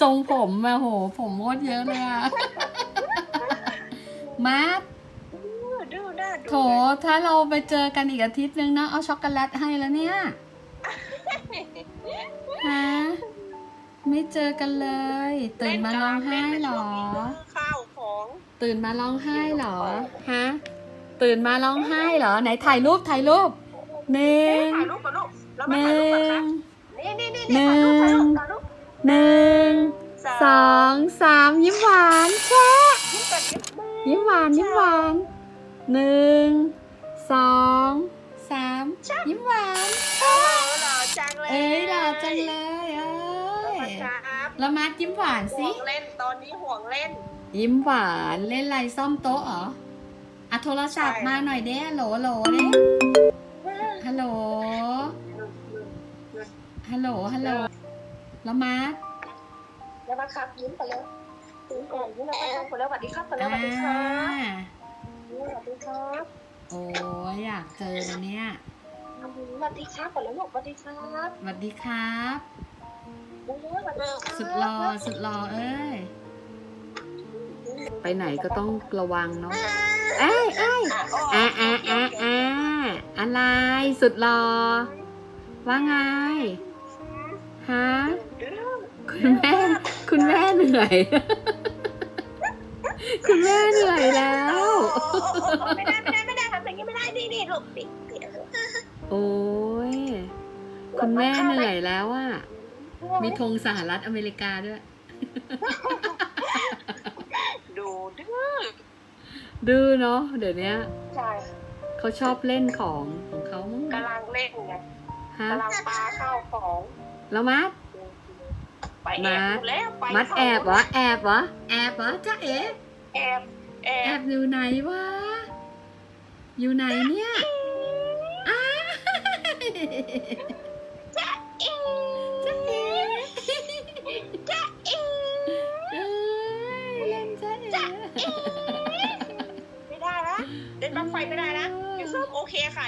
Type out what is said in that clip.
ทรงผมอะโห ผมโคตรเยอะเลยอะมาร์คดูหน้าดูโถถ้าเราไปเจอกันอีกอาทิตย์นึงนะ เอาช็อกโกแลตให้แล้วเนี่ยฮะไม่เจอกันเลย ตื่นมาร้องไห้เหรอ ข้าวของตื่นมาร้องไห้เหรอฮะตื่นมาร้องไห้เหรอ ไหนถ่ายรูปถ่ายรูปหนึ่ง ถ่ายรูปก่อ นลูกเราหมานึ่ถ่ายรูปก่อนงค่ะนี่นี่นี่หนึ่ถ่ายรูปงถ่ายรูปถ่ายรูปหนึ่งสองสามยิ้มหวานแช่ยิ้มก่อนยิ้มมือยิ้มหวานยิ้มหวานหนึ่งสองสามยิ้มหวานโอ้โหหล่อจังเลยเอ้ยหล่อจังเลยเอ้ยครับแล้วมาร์คยิ้มหวานห่สิวงเล่นตอนนี้ห่วงเล่น ยิ้มหวานเล่นอะไรซ่อมโต๊ะเหรออะโทรศัพท์ใช่ มาหน่อยเด้ฮัลโหลฮัลโหลเด้ แล้วมาร์คแล้วมาครับยิ้มไปแล้วยิ้มก่อนยิ้มแล้วมาครับคนแล้วสวัสดีครับคนแล้วอ่าสวัสดีครับยิ้มสวัสดีครับโอ้ยอยากเจอเลยเนี่ยสวัสดีครับคนแล้วลูกสวัสดีครับสวัสดีครับยิ้มแล้วสวัสดีครับสุดรอสุดรอเอ้ยไปไหนก็ต้องระวังเนาะเอ้ยเอ้ยอะอ่าอ่าอ่าอ่าอะไรสุดรอว่าไงฮะ คุณแม่ คุณแม่เหนื่อย คุณแม่เหนื่อยแล้ว ไม่ได้ไม่ได้ไม่ได้ทำอย่างนี้ไม่ได้นี่นี่ลูกปิดปิดโอ้ย คุณแม่เหนื่อยแล้วอะมีธงสหรัฐอเมริกาด้วย ดูดื้อ ดื้อเนาะเดี๋ยวเนี้ยใช่เขาชอบเล่นของของเขามั้งกำลังเล่นไงฮะกำลังปาข้าวของ แล้วมัด ไปแอบอยู่แล้วไปมัดแอบเหรอแอบเหรอแอบเหรอจ้าเอ๋แอบแอแอบบอยู่ไหนวะ อยู่ไหนเนี่ยอ้าจ๊ะเอ๋จ้าเอ๋จ๊ะเอ๋เอ้ยเล่นจ้าเอ๋ไม่ได้นะเล่นบังไฟไม่ได้นะพี่ส้มโอเคค่ะ